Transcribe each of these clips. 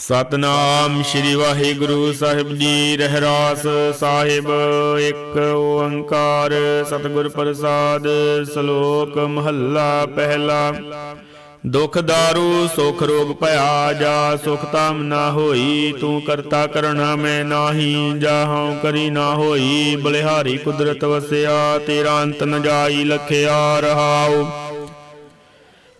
ਸਤਨਾਮ ਸ੍ਰੀ ਵਾਹਿਗੁਰੂ ਸਾਹਿਬ ਜੀ, ਰਹਿਰਾਸ ਸਾਹਿਬ, ਇੱਕ ਓੰਕਾਰ ਸਤਿਗੁਰ ਪ੍ਰਸਾਦ, ਸ਼ਲੋਕ ਮਹੱਲਾ ਪਹਿਲਾ। ਦੁਖ ਦਾਰੂ, ਸੁਖ ਰੋਗ ਭਇਆ, ਜਾ ਸੁਖ ਤਾਮ ਨਾ ਹੋਈ, ਤੂੰ ਕਰਤਾ ਕਰਣਾ ਮੈਂ ਨਾਹੀ ਜਾਹਉ ਕਰੀ ਨਾ ਹੋਈ, ਬਲਿਹਾਰੀ ਕੁਦਰਤ ਵਸਿਆ, ਤੇਰਾ ਅੰਤ ਨ ਜਾਈ, ਲਖਿਆ ਰਹਾਉ।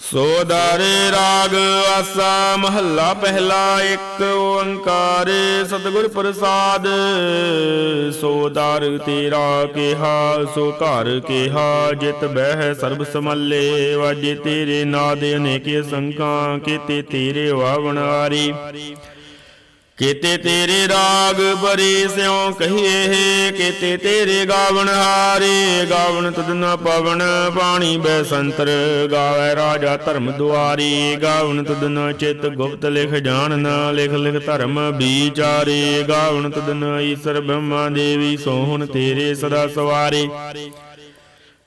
ਸੋ ਦਾਰੇ ਰਾਗ ਆਸਾ ਮਹੱਲਾ ਪਹਿਲਾ ਇੱਕ, ਓੰਕਾਰ ਸਤਿਗੁਰ ਪ੍ਰਸਾਦ। ਸੋ ਦਰ ਤੇਰਾ ਕਿਹਾ, ਸੋ ਘਰ ਕਿਹਾ, ਜਿਤ ਬਹਿ ਸਰਬ ਸਮੱਲੇ। ਵਾਜੇ ਤੇਰੇ ਨਾਦ ਅਨੇਕੇ ਸੰਕਾਂ ਕੀਤੇ ਤੇਰੇ ਵਾਵਣ ਕੀਤੇ ਤੇਰੇ ਰਾਗ ਬਰੇ ਸਿਉ ਕਹੀਏ ਕੀਤੇ ਤੇਰੇ ਗਾਵਣ ਹਾਰੇ, ਗਾਵਣ ਤੁਧ ਨ ਪਵਨ ਪਾਣੀ ਬੈ ਸੰਤਰ ਗਾਵੇ ਰਾਜਾ ਧਰਮ ਦੁਆਰੀ, ਗਾਵਣ ਤੁਧ ਨ ਚਿਤ ਗੁਪਤ ਲਿਖ ਜਾਣ ਨ ਲਿਖ ਲਿਖ ਧਰਮ ਵਿਚਾਰੇ, ਗਾਵਣ ਤੁਧ ਨ ਈਸ਼ਰ ਬ੍ਰਹਮਾ ਦੇਵੀ ਸੋਹਣ ਤੇਰੇ ਸਦਾ ਸਵਾਰੇ।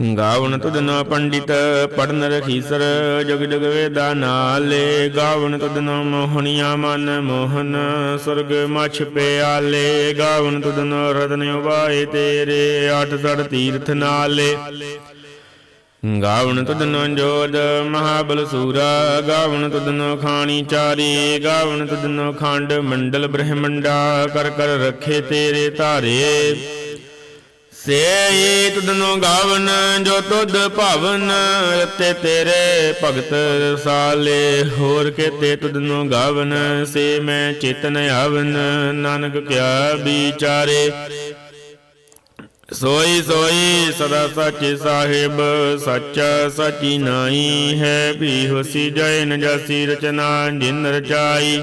ਗਾਵਣ ਤੁਧਨ ਪੰਡਿਤ ਪੜਨ ਰਖੀਸਰ ਜਗ ਜਗ ਵੇਦਾ ਨਾਲੇ। ਗਾਵਣ ਤੁਧਨ ਮੋਹਣੀਆਂ ਮਨ ਮੋਹਨ, ਸੁਰਗ ਮਛ ਪਿਆਲੇ। ਗਾਵਣ ਤੁਧਨ ਰਤਨ ਉਬਾਏ ਤੇਰੇ ਆਠ ਸੜ ਤੀਰਥ ਨਾਲੇ। ਗਾਵਣ ਤੁਧਨ ਜੋਦ ਮਹਾਬਲ ਸੂਰਾ ਗਾਵਣ ਤੁਧਨ ਖਾਣੀ ਚਾਰੀ। ਗਾਵਣ ਤੁਧਨ ਖੰਡ ਮੰਡਲ ਬ੍ਰਹਮੰਡਾ, ਕਰ ਕਰ ਰੱਖੇ ਤੇਰੇ ਧਾਰੇ। ਸੇ ਤੁਧਨੋ ਗਾਵਨ, ਜੋ ਤੁਧ ਭਵਨ ਤੇ ਤੇਰੇ ਭਗਤ ਸਾਲੇ। ਹੋਰ ਕੇਤੇ ਤੁਧਨੋ ਗਾਵਨ, ਸੇ ਮੈਂ ਚੇਤਨ ਆਵਨ, ਨਾਨਕ ਕਿਆ ਵਿਚਾਰੇ। ਸੋਈ ਸੋਈ ਸਦਾ ਸੱਚੇ ਸਾਹਿਬ, ਸੱਚਾ ਸਾਚੀ ਨਾਈ ਹੈ। ਵੀ ਹੋਸੀ ਜੈ ਨ ਰਚਨਾ, ਜਿਨ ਰਚਾਈ।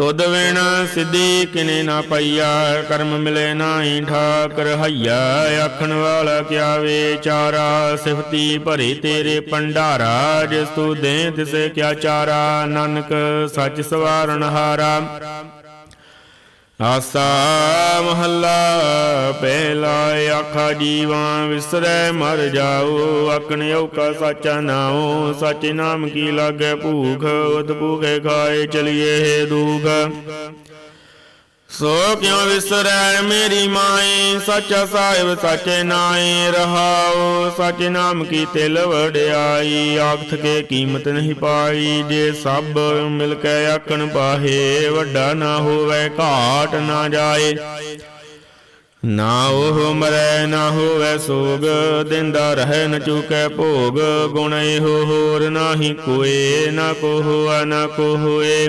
ਤੁਧ ਵਿਣ ਸਿੱਧੀ ਕਿਨੇ ਨਾ ਪਈਆ, ਕਰਮ ਮਿਲੇ ਨਾਹੀ ਠਾਕਰ ਹਈਆ। ਆਖਣ ਵਾਲਾ ਕਿਆ ਵਿਚਾਰਾ, ਸਿਫਤੀ ਭਰੀ ਤੇਰੇ ਪੰਡਾਰਾ ਜਿਸ ਤੂੰ ਦੇ ਤਿਸੇ ਕਿਆ ਚਾਰਾ। ਨਾਨਕ ਸੱਚ ਸਵਾਰਨ ਹਾਰਾ। ਆਸਾ ਮਹੱਲਾ, ਪਹਿਲਾ ਆਖਾ ਜੀਵਾਂ ਵਿਸਰੈ, ਮਰ ਜਾਓ ਆਕਣ ਔਕਾ ਸਾਚਾ ਨਾਉ, ਸਾਚੇ ਨਾਮ ਕੀ ਲਾਗੇ, ਭੂਖ ਉਤ ਭੂਖੇ ਖਾਏ, ਚਲੀਏ ਦੁਖ। ਸੋ ਕਿਉ ਵਿਸਰੈ ਮੇਰੀ ਮਾਏ ਸੱਚਾ ਸਾਹਿਬ, ਸਾਚੇ ਨਾਏ ਰਹਾਉ ਸਾਚੇ ਨਾਮ ਕੀ ਤਿਲ ਵੜਾਈ ਆਖਤ ਕੇ ਕੀਮਤ ਨਹੀਂ ਪਾਈ। ਜੇ ਸਭ ਮਿਲ ਕੇ ਆਖਣ ਪਾਹੇ, ਵੱਡਾ ਨਾ ਹੋਵੇ, ਘਾਟ ਨਾ ਜਾਏ। ਨਾ ਉਹ ਮਰੈ, ਨਾ ਹੋਵੇ ਸੋਗ। ਦਿੰਦਾ ਰਹਿ ਨ ਚੁਕੈ ਭੋਗ। ਗੁਣ ਇਹੋ ਹੋਰ ਨਾਹੀ ਕੋਏ, ਨਾ ਕੋ ਹੋਆ ਨਾ ਕੋ ਹੋਏ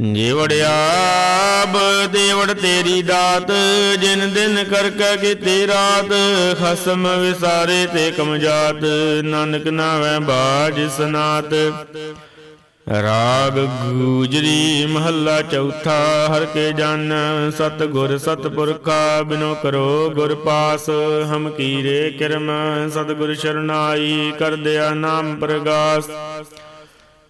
ਜੇ ਵੜਿਆਬ ਦੇਵੜ ਤੇਰੀ ਦਾਤ, ਜਿਨ ਦਿਨ ਕਰ ਕੇ ਕੀਤੀ ਰਾਤ, ਖਸਮ ਵਿਸਾਰੇ ਤੇ ਕਮਜਾਤ, ਨਾਨਕ ਨਾਵੇਂ ਬਾਜ ਸਨਾਤ। ਰਾਗ ਗੂਜਰੀ ਮਹੱਲਾ ਚੌਥਾ, ਹਰ ਕੇ ਜਨ ਸਤ ਗੁਰ ਸਤ ਪੁਰਖਾ, ਬਿਨੋ ਕਰੋ ਗੁਰ ਪਾਸ, ਹਮ ਕੀਰੇ ਕਿਰਮ ਸਤ ਗੁਰ ਸ਼ਰਨਾਈ, ਕਰ ਦਿਆ ਨਾਮ ਪ੍ਰਗਾਸ।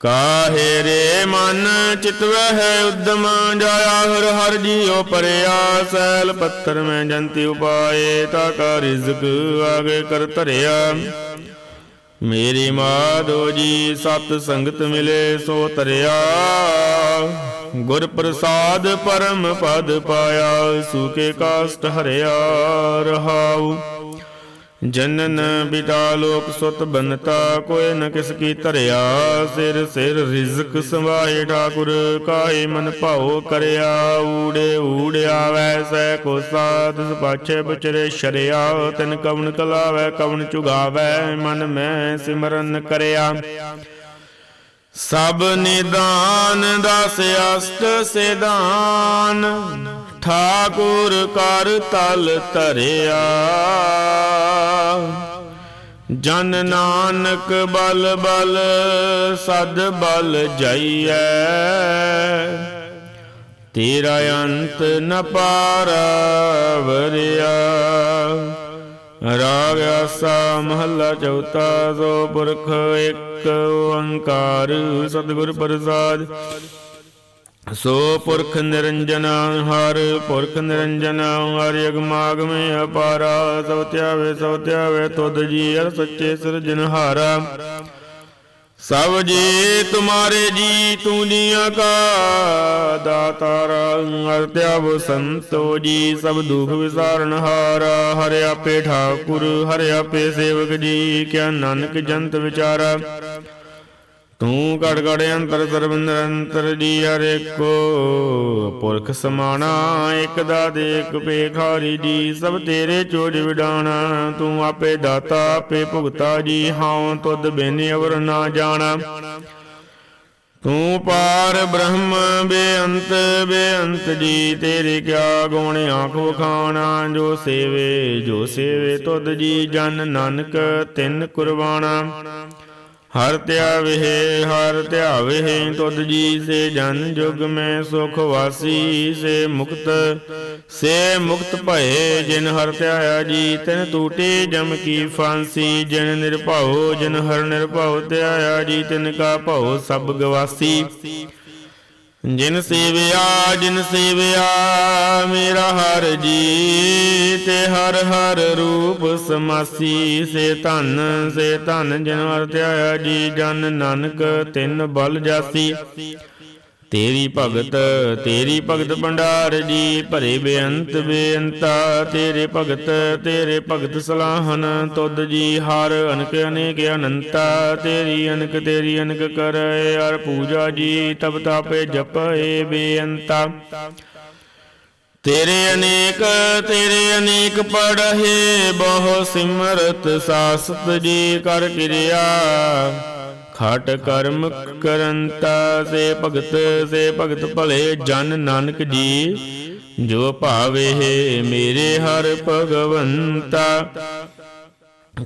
ਕਾਹੇ ਰੇ ਮਨ ਚਿਤਵਹਿ ਉਦਮ ਜਾਇਆ ਹਰ ਹਰ ਜੀਉ ਪਰਿਆ ਸੈਲ ਪੱਤਰ ਮੈਂ ਜੰਤੀ ਉਪਾਏ ਤਾ ਕਾ ਰਿਜ਼ਕ ਆਗੇ ਕਰ ਧਰਿਆ। ਮੇਰੀ ਮਾਧੋ ਜੀ ਸਤ ਸੰਗਤ ਮਿਲੇ ਸੋ ਤਰਿਆ ਗੁਰ ਪ੍ਰਸਾਦ ਪਰਮ ਪਦ ਪਾਇਆ ਸੂਕੇ ਕਾਸਟ ਹਰਿਆ ਰਹਾਉ। ਜਨਨ ਬਿਤਾ ਲੋਕ ਸੁਤ ਬਨਤਾ ਕੋਇ ਨ ਕਿਸ ਕੀ ਧਰਿਆ। ਸਿਰ ਸਿਰ ਰਿਜ਼ਕ ਸੰਭਾਏ ਠਾਕੁਰ ਕਾਏ ਮਨ ਭਾਉ ਕਰਿਆ। ਊੜੇ ਊੜਿਆ ਵੈਸੈ ਕੋ ਸਾਧ ਪਾਛੇ ਬਚਰੇ ਸ਼ਰਿਆ। ਤਿਨ ਕਵਣ ਕਲਾਵੈ ਕਵਨ ਚੁਗਾਵੈ, ਮਨ ਮੈਂ ਸਿਮਰਨ ਕਰਿਆ। ਸਭ ਨਿਦਾਨ, ਦਸ ਅਸ਼ਟ ਸਿਦਾਨ ਠਾਕੁਰ ਕਰ ਤਲ ਧਰਿਆ। ਜਨ ਨਾਨਕ ਬਲ ਬਲ, ਸਦ ਬਲ ਜਾਈਐ। ਤੇਰਾ ਅੰਤ ਨ ਪਾਰਵਰਿਆ। ਰਾਗ ਆਸਾ ਮਹੱਲਾ ਚੌਥਾ, ਸੋ ਪੁਰਖ ਇੱਕ ਓੰਕਾਰ। ਸਤਿਗੁਰ ਪ੍ਰਸਾਦ ਸੋ ਪੁਰਖ ਨਿਰੰਜਨ ਹਰ, ਪੁਰਖ ਨਿਰੰਜਨ ਹਰ ਅਗਮਾਗਮੇ ਅਪਾਰਾ, ਸਭ ਧਿਆਵੇ ਸਭ ਧਿਆਵੇ ਤੁਧ ਜੀ ਅਰ ਸੱਚੇ ਸਿਰਜਨਹਾਰਾ ਸਭ ਜੀ ਤੁਮਾਰੇ ਜੀ ਤੂੰ ਜੀਆਂ ਕਾ ਦਾਤਾਰ ਅਰ ਧਿਆਵ ਸੰਤੋ ਜੀ, ਸਭ ਦੁਖ ਵਿਸਾਰਨ ਹਾਰਾ। ਹਰਿ ਆਪੇ ਠਾਕੁਰ, ਹਰਿ ਆਪੇ ਸੇਵਕ ਜੀ, ਕਿਆ ਨਾਨਕ ਜੰਤ ਵਿਚਾਰਾ। ਤੂੰ ਘੜ ਘੜ ਅੰਤਰ ਸਰਬ ਨਿਰੰਤਰ ਜੀ ਹਰੇ ਕੋ ਪੁਰਖ ਸਮਾਣਾ, ਇਕ ਦਾ ਦੇਖ ਪੇਖਾਰੀ ਜੀ ਸਭ ਤੇਰੇ ਚੋਜ ਵਿਡਾਣਾ। ਤੂੰ ਆਪੇ ਦਾਤਾ, ਆਪੇ ਭੁਗਤਾ ਜੀ ਹਾਂ ਤੁਧ ਬਿਨ ਅਵਰ ਨਾ ਜਾਣਾ। ਤੂੰ ਪਾਰ ਬ੍ਰਹਮ, ਬੇਅੰਤ ਬੇਅੰਤ ਜੀ, ਤੇਰੇ ਕਿਆ ਗੁਣ ਆਂਖ ਵਖਾਣਾ। ਜੋ ਸੇਵੇ ਜੋ ਸੇਵੇ ਤੁਧ ਜੀ, ਜਨ ਨਾਨਕ ਤਿੰਨ ਕੁਰਬਾਨਾ ਹਰ ਧਿਆਵੇ ਹਰ ਧਿਆਵੇ, ਤੁਧ ਜੀ ਸੇ ਜਨ ਜੁਗ ਮੈਂ ਸੁਖ ਵਾਸੀ, ਸੇ ਮੁਕਤ ਸੇ ਮੁਕਤ ਭਏ, ਜਿਨ ਹਰ ਧਿਆਇਆ ਜੀ, ਤਿਨ ਟੂਟੇ ਜਮ ਕੀ ਫਾਂਸੀ, ਜਿਨ ਨਿਰਭਉ, ਜਿਨ ਹਰ ਨਿਰਭਉ ਧਿਆਇਆ ਜੀ, ਤਿਨ ਕਾ ਭਉ ਸਭ ਗਵਾਸੀ। ਜਿਨ ਸੇਵਿਆ ਜਿਨ ਸੇਵਿਆ, ਮੇਰਾ ਹਰ ਜੀ ਤੇ ਹਰ ਹਰ ਰੂਪ ਸਮਾਸੀ, ਸੇ ਧਨ ਸੇ ਧਨ ਜਿਨ ਹਰ ਜੀ, ਜਨ ਨਾਨਕ ਤਿੰਨ ਬਲ ਜਾਸੀ। ਤੇਰੀ ਭਗਤ ਤੇਰੀ ਭਗਤ ਭੰਡਾਰ ਜੀ, ਭਰੇ ਬੇਅੰਤ ਬੇਅੰਤਾ। ਤੇਰੇ ਭਗਤ ਤੇਰੇ ਭਗਤ ਸਲਾਹਨ, ਤੁਧ ਜੀ ਹਰ ਅਨਕ, ਅਨੇਕ ਅਨੰਤਾ। ਤੇਰੀ ਅਨਕ ਤੇਰੀ ਅਨਕ ਕਰੈ ਅਰ ਪੂਜਾ ਜੀ ਤਬ ਤਾਪੇ ਜਪਏ ਬੇਅੰਤਾ। ਤੇਰੇ ਅਨੇਕ ਤੇਰੇ ਅਨੇਕ ਪੜਹੇ ਬਹੁ ਸਿਮਰਤ, ਸਾਸਤ ਜੀ ਕਰ ਕਿਰਿਆ। ਖਟ ਕਰਮ ਕਰੰਤਾ, ਸੇ ਭਗਤ ਸੇ ਭਗਤ ਭਲੇ ਜਨ ਨਾਨਕ ਜੀ। ਜੋ ਭਾਵੇ ਮੇਰੇ ਹਰ ਭਗਵੰਤਾ,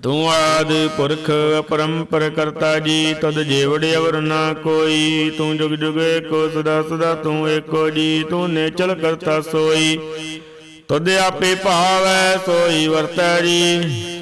ਤੂੰ ਆਦ ਪੁਰਖ ਅਪਰੰਪਰ ਕਰਤਾ ਜੀ, ਤਦ ਜੀਵੜ ਅਵਰ ਨਾ ਕੋਈ। ਤੂੰ ਜੁਗ ਜੁਗ ਏਕੋ ਸਦਾ ਸਦਾ ਤੂੰ ਏਕੋ ਜੀ, ਤੂੰ ਨੇਚਲ ਕਰਤਾ ਸੋਈ। ਤਦ ਆਪੇ ਭਾਵੈ ਸੋਈ ਵਰਤੈ ਜੀ।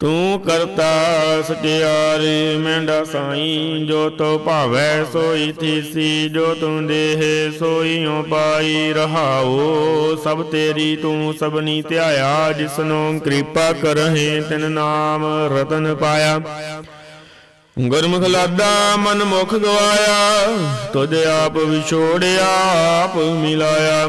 ਤੂੰ ਕਰਤਾ ਸਚਿਆਰੇ ਮੈਂਡਾ ਸਾਈ, ਜੋ ਤੋ ਭਾਵੈ ਸੋਈ ਥੀਸੀ ਜੋ ਤੂੰ ਦੇਹ ਸੋਈਓ ਪਾਈ ਰਹਾਓ, ਸਭ ਤੇਰੀ ਤੂੰ ਸਭਨੀ ਧਿਆਇਆ, ਜਿਸਨੂੰ ਕਿਰਪਾ ਕਰਹਿ ਤਿਨ ਨਾਮ ਰਤਨ ਪਾਇਆ। ਗੁਰਮੁਖ ਲਾਦਾ ਮਨ ਮੁਖ ਗਵਾਇਆ, ਤੁਧ ਆਪ ਵਿਛੋੜਿਆ, ਆਪ ਮਿਲਾਇਆ।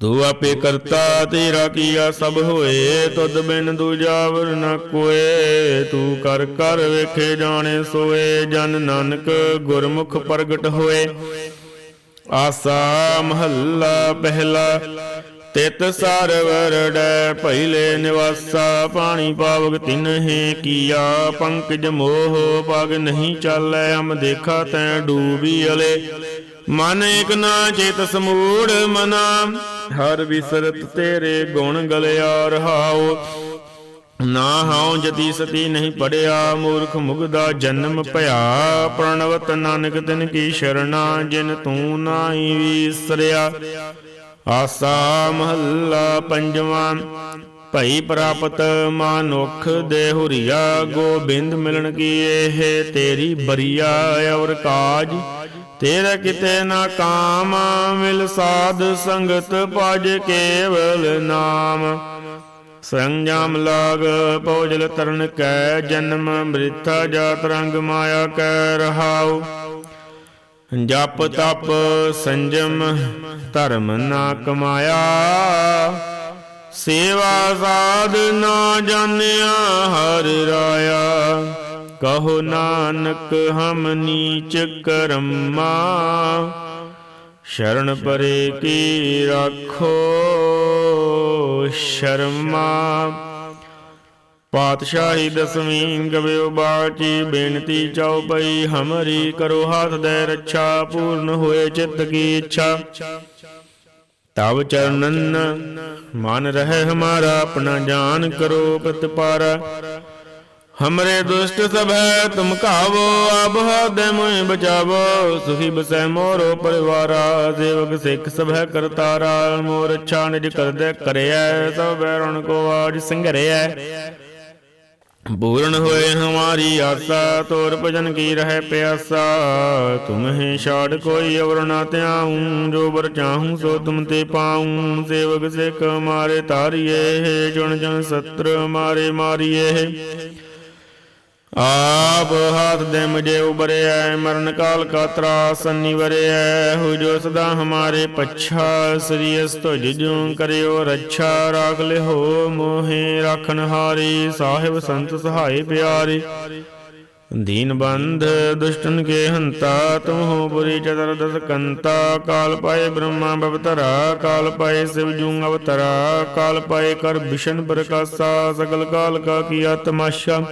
ਤੂੰ ਆਪੇ ਕਰਤਾ ਤੇਰਾ ਕੀਆ ਸਭ ਹੋਏ, ਤੁਧ ਬਿਨ ਦੂਜਾ ਵਰ ਨ ਕੋਏ। ਤੂੰ ਕਰ ਕਰ ਵੇਖੇ ਜਾਣੇ ਸੋਏ, ਜਨ ਨਾਨਕ ਗੁਰਮੁਖ ਪ੍ਰਗਟ ਹੋਏ। ਆਸਾ ਮਹੱਲਾ ਪਹਿਲਾ, ਤਿਤ ਸਰਵਰ ਪਹਿਲੇ ਨਿਵਾਸਾ। ਪਾਣੀ ਪਾਵਕ ਤਿਨਹਿ ਕੀਆ, ਪੰਕਜ ਮੋਹ ਪਗ ਨਹੀਂ ਚਾਲੈ। ਅਮ ਦੇਖਾ ਤੈ ਡੂਬੀ ਅਲੇ। ਮਨ ਇਕ ਨਾ ਚੇਤ ਸਮੂੜ ਮਨਾ, ਹਰ ਵਿਸਰਤ ਤੇਰੇ ਗੁਣ ਗਲਿਆ ਰਹਾਓ ਨਾ ਹਉ ਜਤੀ ਸਤੀ ਨਹੀਂ ਪੜਿਆ, ਮੂਰਖ ਮੁਗਦਾ ਜਨਮ ਭਇਆ। ਪ੍ਰਣਵਤ ਨਾਨਕ ਤਿਨ ਕੀ ਸ਼ਰਣਾ, ਜਿਨ ਤੂੰ ਨਾਹੀ ਵਿਸਰਿਆ। ਆਸਾ ਮਹੱਲਾ ਪੰਜਵਾਂ, ਭਈ ਪ੍ਰਾਪਤ ਮਾਨੁਖ ਦੇ ਹੁਰੀਆ। ਗੋਬਿੰਦ ਮਿਲਣ ਕੀ ਇਹ ਤੇਰੀ ਬਰੀਆ, ਔਰ ਕਾਜ ਤੇਰਾ ਕਿਤੇ ਨਾ ਕਾਮ ਮਿਲ ਸਾਧ ਸੰਗਤ ਭਜ ਕੇਵਲ ਨਾਮ। ਸੰਜਮ ਲਾਗ ਪਉਜਲ ਤਰਨ ਕੈ ਜਨਮ ਮ੍ਰਿਥਾ ਜਾਤ ਰੰਗ ਮਾਇਆ ਕੈ ਰਹਾਉ। ਜਪ ਤਪ ਸੰਜਮ ਧਰਮ ਨਾ ਕਮਾਇਆ। ਸੇਵਾ ਸਾਧ ਨਾ ਜਾਣਿਆ ਹਰ ਰਾਇਆ। ਕਹੋ ਨਾਨਕ ਹਮ ਨੀਚ ਕਰਮਾ, ਸ਼ਰਨ ਪਰੇ ਕੀ ਰਾਖੋ ਸ਼ਰਮਾ। ਪਾਤਸ਼ਾਹੀ ਦਸਵੀਂ ਗਵਿਓ ਬਾਚੀ ਬੇਨਤੀ ਚਉਪਈ ਹਮਰੀ ਕਰੋ ਹੱਥ ਦੇ ਰੱਛਾ, ਪੂਰਨ ਹੋਏ ਚਿੱਤ ਕੀ ਇੱਛਾ। ਤਬ ਚਰਨਨ ਮਨ ਰਹੇ ਹਮਾਰਾ, ਆਪਣਾ ਜਾਨ ਕਰੋ ਪ੍ਰਤਪਾਰਾ। ਹਮਰੇ ਦੁਸ਼ਟ ਸਭ ਹੈ ਤੁਮ ਕਾਵੋ ਆਬ ਹਦੇ ਮੋਹਿ ਬਚਾਵੋ ਸੁਖੀ ਬਸੈ ਮੋਰੋ ਪਰਿਵਾਰਾ ਸੇਵਕ ਸਿੱਖ ਸਭ ਹੈ ਕਰਤਾਰਾ ਮੋਰ ਅੱਛਾ ਨਿਜ ਕਰਦੇ ਕਰਿਐ ਸਭ ਬੈਰਣ ਕੋ ਆਜ ਸੰਘਰਿਐ ਪੂਰਨ ਹੋਏ ਹਮਾਰੀ ਆਸਾ ਤੋਰ ਭਜਨ ਕੀ ਰਹਿ ਪਿਆਸਾ ਤੁਮਹਿ ਛਾੜ ਕੋਈ ਅਵਰ ਨਾ ਧਿਆਉ ਜੋ ਵਰ ਚਾਹੂੰ ਸੋ ਤੁਮ ਤੇ ਪਾਉ ਸੇਵਕ ਸਿੱਖ ਮਾਰੇ ਤਾਰੀਏ ਜੁਣ ਜਨ ਸਤਰ ਮਾਰੇ ਮਾਰੀਏ ਆਪ ਹੱਥ ਦੇ ਮੁਝੇ ਉਬਰਿਆ ਮਰਨ ਕਾਲ ਕਾ ਤਰਾਸ ਨਿਵਰਿਐ ਹੋ ਜੋ ਸਦਾ ਹਮਾਰੇ ਪੱਛਾ ਸ੍ਰੀਅਸ ਤੁਜ ਜੂ ਕਰਿਓ ਰੱਛਾ। ਰਾਖ ਲਿਹੋ ਮੋਹਿ ਰਾਖਨ ਹਾਰੀ, ਸਾਹਿਬ ਸੰਤ ਸਹਾਈ ਪਿਆਰੇ। ਦੀਨ ਬੰਧ ਦੁਸ਼ਟਨ ਕੇ ਹੰਤਾ, ਤੁਮ ਹੋ ਬੁਰੀ ਚਤਰ ਦਸ ਕੰਤਾ। ਕਾਲ ਪਾਏ ਬ੍ਰਹਮਾ ਬਵਤਰਾ, ਕਾਲ ਪਾਏ ਸਿਵ ਜੂ ਅਵਤਰਾ। ਕਾਲ ਪਾਏ ਕਰ ਬਿਸ਼ਨ ਪ੍ਰਕਾਸ਼ਾ, ਸਗਲ ਕਾਲ ਕਾ ਕੀਆ ਤਮਾਸ਼ਾ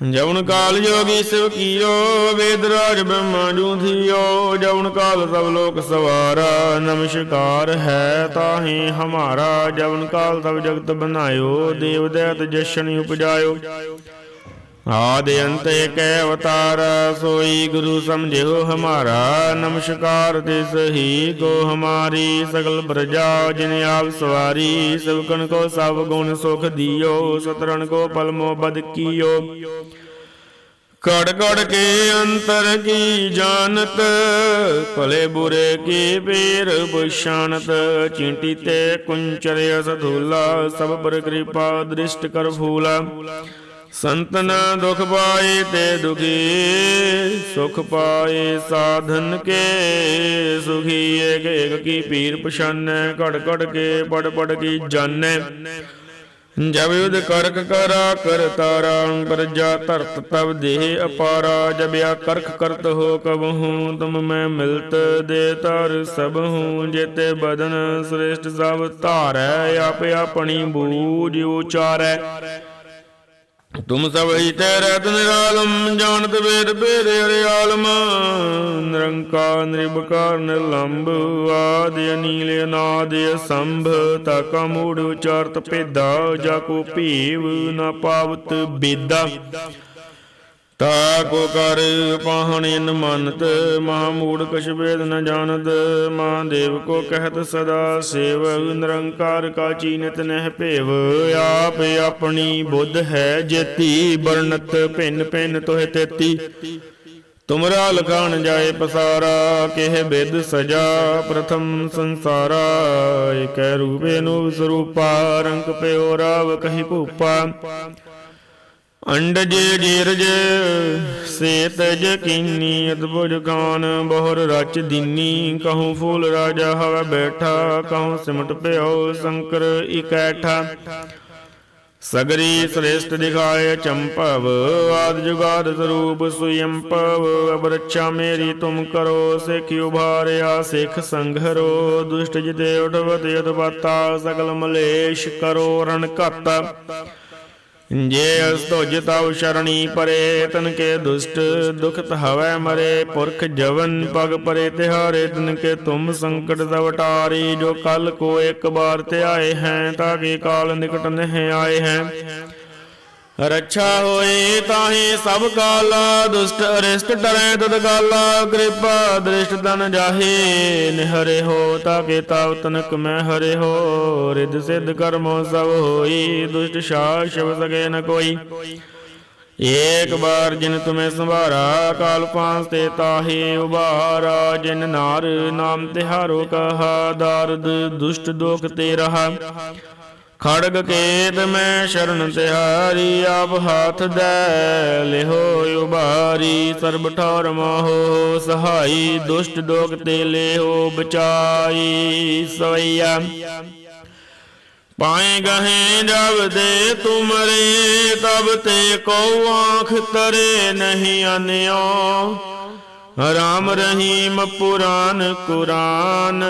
ਜਵਨ ਕਾਲ ਜੋਗੀ ਸਿਵ ਕੀਓ, ਵੇਦ ਰਾਜ ਬ੍ਰਹਮਾ ਜੂ ਥੀਓ। ਜਵਨ ਕਾਲ ਸਭ ਲੋਕ ਸਵਾਰਾ, ਨਮਸਕਾਰ ਹੈ ਤਾਹੀ ਹਮਾਰਾ। ਜਵਨ ਕਾਲ ਸਭ ਜਗਤ ਬਨਾਇਓ ਦੇਵ ਦਇਤ ਜਸ਼ਨ ਉਪਜਾਇਓ। ਆਦਿ ਅੰਤ ਕੈ ਅਵਤਾਰ, ਸੋਈ ਗੁਰੂ ਸਮਝਿਓ ਹਮਾਰਾ। ਨਮਸਕਾਰ ਤਿਸ ਹੀ ਕੋ ਹਮਾਰੀ, ਸਗਲ ਪ੍ਰਜਾ ਜਿਨ ਆਪ ਸਵਾਰੀ। ਸਭਕਨ ਕੋ ਸਭ ਗੁਣ ਸੁਖ ਦਿਓ ਸਤਰਨ ਕੋ ਪਲਮੋ ਬਦ ਕੀਓ। ਕੜ ਕੜ ਕੇ ਅੰਤਰ ਕੀ ਜਾਣਤ, ਭਲੇ ਬੁਰੇ ਕੀ ਪੀਰ ਬੁਸ਼ਾਨਤ ਚਿੰਟੀ ਤੇ ਕੁੰਚਰ ਅਸਧੂਲਾ ਸਭ ਪਰ ਕਿਰਪਾ ਦ੍ਰਿਸ਼ਟ ਕਰ ਫੂਲਾ। ਸੰਤਨ ਦੁਖ ਪਾਏ ਤੇ ਦੁਖੀ, ਸੁਖ ਪਾਏ ਸਾਧਨ ਕੇ ਸੁਖੀ। ਏਕ ਏਕ ਕੀ ਪੀਰ ਪਛਾਨੈ, ਘੜ ਘੜ ਕੇ ਪੜ ਪੜ ਕੀ ਜਾਣੈ ਜਬ ਯੁਧ ਕਰਕ ਕਰਾ, ਕਰ ਤਾਰਾ ਪ੍ਰਜਾ ਧਰਤ ਤਬ ਦੇਹ ਅਪਾਰਾ। ਜਬ ਆ ਕਰਖ ਕਰਤ ਹੋ ਕਬ ਹੂੰ, ਤੁਮ ਮੈਂ ਮਿਲਤ ਦੇ ਤਰ ਸਭ ਹੂੰ। ਜੇਤੇ ਬਦਨ ਸ੍ਰੇਸ਼ਟ ਸਭ ਧਾਰੈ, ਆਪ ਆਪਣੀ ਬੂਝ ਉਚਾਰੈ। ਤੁਮ ਸਭ ਹੀ ਤੇ ਨਿਰਾਲਮ ਜਾਣਤ ਵੇਦ ਭੇਦ ਹਰਿ ਨਿਰੰਕਾਰ ਨਿਰਭਕਾਰ ਨਿਰਲੰਭ, ਆਦਿ ਅਨੀਲ, ਅਨਾਦ ਸੰਭ ਤਾਕਾ ਮੂੜ ਉਚਾਰਤ ਭੇਦਾ, ਜਾ ਕੋ ਭੀਵ ਨਾ ਪਾਵਤ ਬੇਦਾ। ਤਾ ਕੋ ਕਰ ਪਾਹਣਿਨ ਮੰਨਤ, ਮਹਾ ਕਛ ਵੇਦ ਨ ਜਾਣਤ, ਮਹਾਦੇਵ ਕੋ ਕਹਿਤ ਸਦਾ ਸੇਵ, ਨਿਰੰਕਾਰ ਕਾ ਚੀਨਤ ਨਹਿ ਭੇਵ। ਆਪ ਆਪਣੀ ਬੁੱਧ ਹੈ ਜੇਤੀ ਬਰਨਤ ਭਿੰਨ ਭਿੰਨ ਤੋਹਿ ਤੇਤੀ। ਤੁਮਰਾ ਲਖਾਣ ਜਾਏ ਪਸਾਰਾ, ਕਿਹ ਬਿਦ ਸਜਾ, ਪ੍ਰਥਮ ਸੰਸਾਰਾ, ਏਕੈ ਰੂਪੇ ਨੂੰ ਸਰੂਪਾ, ਰੰਗ ਪਿਓ ਰਾਵ ਕਹੀ ਭੂਪਾ। ਅੰਡਜ ਜੀਰਜ ਸੇਤਜ ਕੀਨੀ, ਅਦਭੁਜ ਗਾਨ ਬਹੁਰ ਰਚ ਦੀਨੀ। ਕਹੂੰ ਫੂਲ ਰਾਜਾ ਹਵਾ ਬੈਠਾ, ਕਹੂੰ ਸਿਮਟ ਪਿਓ ਸ਼ੰਕਰ ਇਕੈਠਾ। ਸਗਰੀ ਸ੍ਰੇਸ਼ਟ ਦਿਖਾਏ ਚੰਪਵ, ਆਦ ਜੁਗਾਦ ਸਰੂਪ ਸੁਯੰਪਵ ਅਬ ਰੱਛਾ ਮੇਰੀ ਤੁਮ ਕਰੋ, ਸਿਖ ਉਭਾਰਿਆ, ਸਿਖ ਸੰਘਰੋ ਦੁਸ਼ਟ ਜਿਤੇ ਉਠਵਤ ਉਤਪਾਤਾ ਸਗਲ ਮਲੇਸ਼ ਕਰੋ, ਰਣ ਘਤ। ਜੇ ਅਸ ਤੁਜ ਤਉ ਸ਼ਰਣੀ ਪਰੇ, ਤਨ ਕੇ ਦੁਸ਼ਟ ਦੁਖਤ ਹਵੈ ਮਰੇ। ਪੁਰਖ ਜਵਨ ਪਗ ਪਰੇ ਤਿਹਾਰੇ, ਤਨ ਕੇ ਤੁਮ ਸੰਕਟ ਦਵਟਾਰੀ ਜੋ ਕਲ ਕੋ ਇੱਕ ਬਾਰ ਤੇ ਹੈ, ਤਾਂ ਕਿ ਕਾਲ ਨਿਕਟ ਨਹਿ ਆਏ ਹੈ। ਰੱਛਾ ਹੋਏ ਤਾਹੇ ਸਭ ਕਾਲਾ, ਦੁਸ਼ਟ ਅਰਿਸ਼ਟ ਡਰੈ ਤਦ ਗਾਲਾ ਕਿਰਪਾ ਦ੍ਰਿਸ਼ਟ ਤਨ ਜਾਹੇ। ਨਿਹਰੇ ਹੋ ਤਾਕੇ ਤਾਵ ਤਨਕ ਮੈਂ ਹਰੇ ਹੋ ਰਿਦ ਸਿਧ ਕਰਮੋ ਸਭ ਹੋਈ, ਦੁਸ਼ਟ ਸ਼ਾ ਸ਼ਿਵ ਨ ਕੋਈ। ਏਕ ਬਾਰ ਜਿਨ ਤੁਮੇ ਸੰਭਾਰਾ, ਕਾਲ ਪਾਂਸ ਤੇ ਤਾਹੇ ਉਬਾਰਾ ਜਿਨ ਨਾਰ ਨਾਮ ਤਿਹਾਰੋ ਕਹਾ, ਦਾਰਦ ਦੁਸ਼ਟ ਦੋਖ ਤੇ ਰਹਾ ਖੜਗ ਕੇਤ ਮੈਂ ਸ਼ਰਨ ਤਿਹਾਰੀ, ਆਪ ਹਾਥ ਦੈ ਲਿਹੋ ਉਬਾਰੀ। ਸਰਬ ਠੌਰ ਮੋਹ ਸਹਾਈ, ਦੁਸ਼ਟ ਦੋਖ ਤੇ ਲਿਹੋ ਬਚਾਈ। ਸਵਈਆ, ਪਾਏ ਗਹੇ ਜਬ ਦੇ ਤੁਮਰੇ ਤਬ ਤੇ ਕੋ ਆਂਖ ਤਰੇ ਨਹੀਂ ਅਨਿਓ। ਰਾਮ ਰਹੀਮ ਪੁਰਾਨ ਕੁਰਾਨ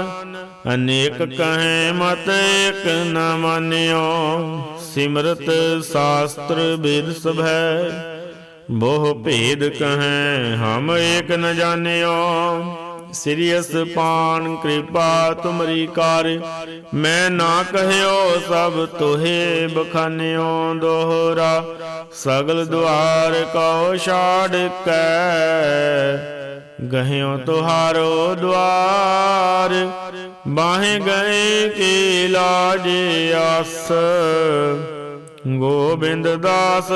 ਅਨੇਕ ਕਹੇ ਮਤ ਇਕ ਨ ਮਾਨਿਓ, ਸਿਮਰਤ ਸ਼ਾਸਤਰ ਵੇਦ ਸਭੈ। ਬਹੁ ਭੇਦ ਕਹੈ ਹਮ ਏਕ ਨ ਜਾਣਿਓ ਸਿਰਿਅਸ ਪਾਨ ਕਿਰਪਾ ਤੁਮਰੀ ਕਾਰ। ਮੈਂ ਨਾ ਕਹਿਓ ਸਭ ਤੋਹੇ ਬਖਾਨਿਓ ਦੋਹਰਾ, ਸਗਲ ਦੁਆਰ ਕਉ ਛਾੜ ਕੈ। ਗਹਿਓ ਤੁਹਾਰੋ ਦਵਾਰ ਬਾਹੇ ਗਏ ਕੀ ਲਾਜ ਆਸ। ਗੋਬਿੰਦ ਦਾਸ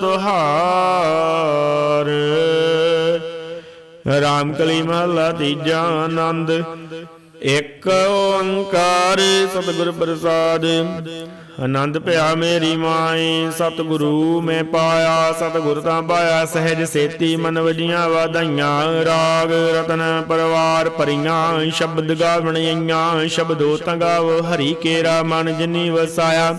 ਤੁਹਾਰ। ਰਾਮ ਕਲੀ ਮਹਲਾ ਤੀਜਾ ਆਨੰਦ। ਇੱਕ ਓੰਕਾਰ ਸਤਿਗੁਰ ਪ੍ਰਸਾਦ, ਆਨੰਦ ਭਇਆ ਮੇਰੀ ਮਾਈ, ਸਤਿਗੁਰੂ ਮੈਂ ਪਾਇਆ, ਸਤਿਗੁਰ ਤਾਂ ਪਾਇਆ, ਸਹਿਜ ਸੇਤੀ ਮਨ ਵਜੀਆਂ ਵਾਧਾਈਆਂ, ਰਾਗ ਰਤਨ ਪਰਵਾਰ ਭਰੀਆਂ, ਸ਼ਬਦ ਗਾਵਣੀਆਂ ਸ਼ਬਦੋ ਤੰਗਾਵ ਹਰੀ ਕੇਰਾ ਮਨ ਜਿਨੀ ਵਸਾਇਆ।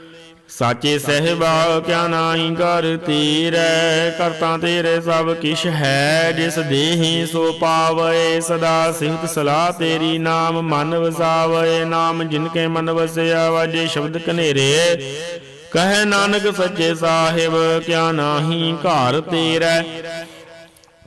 ਸਾਚੇ ਸਹਿਬਾ ਕਿਆ ਨਾਹੀ ਕਰ ਤੀਰੈ, ਕਰਤਾ ਤੇਰੇ ਸਭ ਕਿਛ ਹੈ, ਜਿਸ ਦੇਹੀ ਸੋ ਪਾਵੈ ਸਦਾ ਸਿਹਤ ਸਲਾਹ ਤੇਰੀ ਨਾਮ ਮਨ ਵਸਾਵੈ ਨਾਮ ਜਿਨ ਕੇ ਮਨ ਵਸਿਆ ਵਾਜੇ ਸ਼ਬਦ ਕਨੇਰੇ ਕਹੈ ਨਾਨਕ ਸੱਚੇ ਸਾਹਿਬ, ਕਿਆ ਨਾਹੀ ਘਰ ਤੇਰਾ।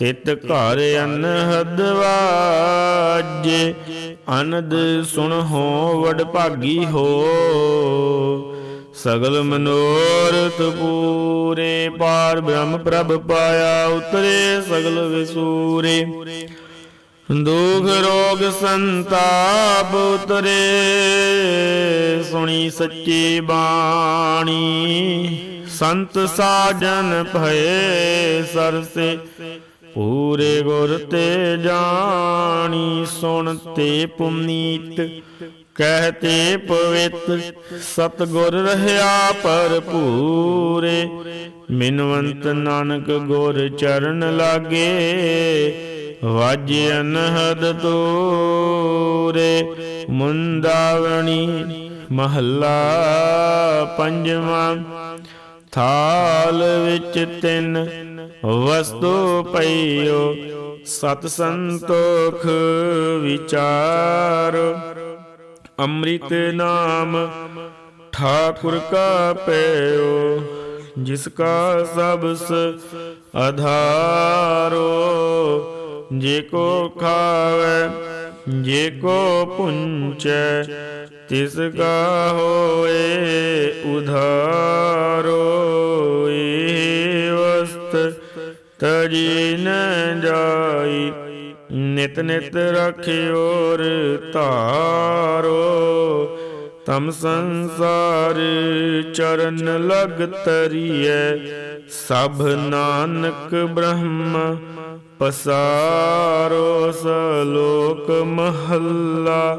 ਤਿਤ ਘਰ ਅਨਹਦ ਵਾਜੇ, ਅਨੰਦ ਸੁਣ ਹੋ ਵਡ ਭਾਗੀ ਹੋ। ਸਗਲ ਮਨੋਰਥ ਪੂਰੇ, ਪਾਰ ਬ੍ਰਹਮ ਪ੍ਰਭ ਪਾਇਆ ਉਤਰੇ ਸਗਲ ਵਿਸੂਰੇ। ਦੁਖ ਰੋਗ ਸੰਤਾਪ ਉਤਰੇ, ਸੁਣੀ ਸੱਚੀ ਬਾਣੀ। ਸੰਤ ਸਾਜਨ ਭਏ ਸਰਸੇ ਪੂਰੇ ਗੁਰ ਤੇ ਜਾਣੀ ਸੁਣ ਤੇ ਪੁਨੀਤ ਕਹਤੇ ਪਵਿੱਤ, ਸਤਗੁਰ ਰਹਾ ਭਰਪੂਰੇ। ਮਿਨਵੰਤ ਨਾਨਕ ਗੁਰ ਚਰਨ ਲਾਗੇ, ਵਾਜੇ ਅਨਹਦ ਤੋਰੇ ਮੁੰਦਾਵਣੀ ਮਹੱਲਾ ਪੰਜਵਾਂ ਥਾਲ ਵਿੱਚ ਤਿੰਨ ਵਸਤੂ ਪਈਓ, ਸਤ ਸੰਤੋਖ ਵਿਚਾਰ। ਅੰਮ੍ਰਿਤ ਨਾਮ ਠਾਕੁਰ ਕਾ ਪਇਓ ਜਿਸ ਕਾ ਸਬਸ ਆਧਾਰੋ ਜੇ ਕੋ ਖਾਵੇ, ਜੇ ਕੋ ਪੁੰਚੈ ਤਿਸ ਕਾ ਹੋਏ ਉਧਾਰੋ ਇਹ ਵਸਤ ਤਜੀ ਨ ਜਾਈ। ਨਿਤ ਨਿਤ ਰਖਿਓਰ ਧਾਰੋ। ਤਮ ਸੰਸਾਰ ਚਰਨ ਲਗ ਤਰੀਐ। ਸਭ ਨਾਨਕ ਬ੍ਰਹਮ ਪਸਾਰੋ, ਸਲੋਕ ਮਹੱਲਾ।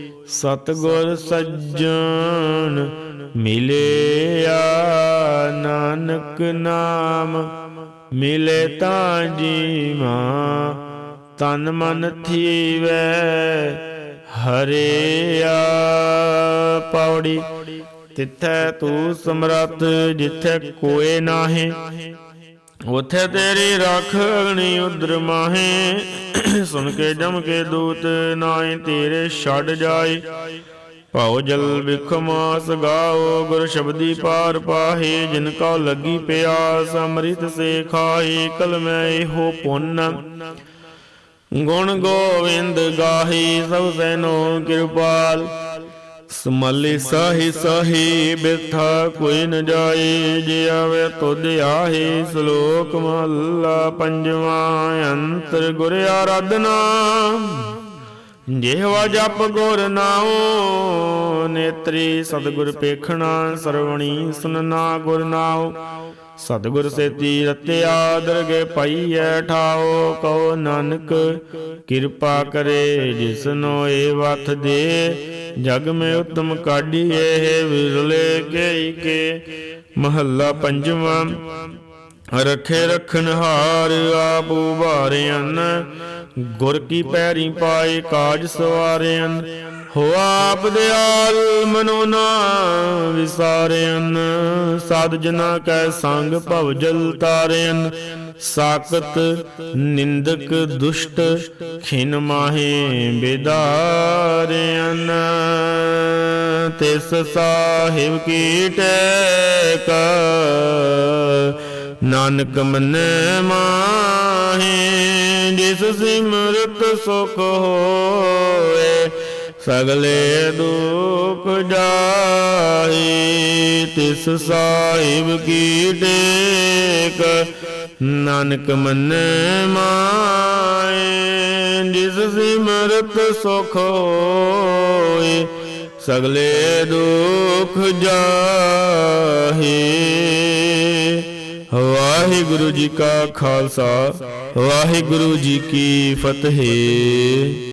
ਸਤਗੁਰ ਸੱਜਣ ਮਿਲਿਆ ਨਾਨਕ ਨਾਮ, ਮਿਲੇ ਤਾਂ ਜੀਵਾ, ਤਨ ਮਨ ਥੀਵੈ ਹਰਿਆ ਪੌੜੀ। ਤਿੱਥੈ ਤੂੰ ਸਮਰੱਥ, ਜਿੱਥੇ ਕੋਏ ਨਾਹੀ ਉਥੇ ਤੇਰੀ ਰੱਖ ਅਗਨੀ ਉਦਰ ਮਾਹੇ। ਸੁਣ ਕੇ ਜਮ ਕੇ ਦੂਤ ਨਾਏ ਤੇਰੇ ਛੱਡ ਜਾਏ। ਭਾਉ ਜਲ ਵਿਖ ਗਾਓ, ਗੁਰ ਸ਼ਬਦੀ ਪਾਰ ਪਾਹੇ। ਜਿਨ ਕਾ ਲੱਗੀ ਪਿਆਸ ਅੰਮ੍ਰਿਤ ਸੇ ਖਾਏ। ਕਲ ਮੈਂ ਇਹੋ ਪੁੰਨ। ਗੁਣ ਗੋਵਿੰਦ ਗਾਹੀ, ਸਭ ਸੈਨੋ ਕਿਰਪਾਲ। ਸਮਾਲੇ ਸਾਹੀ ਸਾਹੀ ਬਿਰਥਾ ਕੋਈ ਨ ਜਾਏ ਜੇ ਆਵੇ ਤੁਧ ਆਹੇ ਸ਼ਲੋਕ ਮਹੱਲਾ ਪੰਜਵਾਂ ਅੰਤਰ ਗੁਰ ਆਰਾਧਨਾ। ਜਿਹਵਾ ਜਪ ਗੁਰ ਨਾਉ, ਨੇਤਰੀ ਸਤਿਗੁਰ ਪੇਖਣਾ ਸਰਵਣੀ ਸੁਨਨਾ ਗੁਰ ਨਾਉ। ਸਤਿਗੁਰ ਸੇਤੀ ਰਤਿਆ ਦਰਗੇ ਪਾਈਐ ਠਾਓ ਕਉ ਨਾਨਕ, ਕਿਰਪਾ ਕਰੇ ਜਿਸਨੋ ਏ ਵਥ ਦੇ। ਜਗ ਮੇ ਉਤਮ ਕਾਢੀਏ ਵਿਰਲੇ ਕੇ ਕੇ ਮਹੱਲਾ ਪੰਜਵਾਂ, ਰਖੇ ਰਖਨ ਹਾਰ ਆਪ ਉਭਾਰਿਆਨ ਗੁਰ ਕੀ ਪੈਰੀ ਪਾਏ ਕਾਜ ਸਵਾਰਿਆਨ ਹੋ ਆਪ ਦੇ ਆਲ ਮਨੋ ਨਾ ਵਿਸਾਰਿਆਨ ਸਾਧ ਜਨਾ ਕੈ ਸੰਗ ਭਵ ਜਲ ਤਾਰਿਆਨ ਸਾਕਤ ਨਿੰਦਕ ਦੁਸ਼ਟ ਖਿਨ ਮਾਹੇ ਬੇਦਾਰਿਆਨ ਤਿਸ ਸਾਹਿਬ ਕੀ ਟੈਕ, ਨਾਨਕ ਮਨੈ ਮਾਹੇ, ਜਿਸ ਸਿਮਰਤ ਸੁਖ ਹੋਏ। ਸਗਲੇ ਦੁਖ ਜਾਏ ਤਿਸ ਸਾਹਿਬ ਕੀ ਟੇਕ, ਨਾਨਕ ਮਨੈ ਮਾਏ, ਜਿਸ ਸਿਮਰਤ ਸੁਖ ਹੋਏ, ਸਗਲੇ ਦੁਖ ਜਾਹੇ। ਵਾਹਿਗੁਰੂ ਜੀ ਕਾ ਖਾਲਸਾ, ਵਾਹਿਗੁਰੂ ਜੀ ਕੀ ਫਤਿਹ।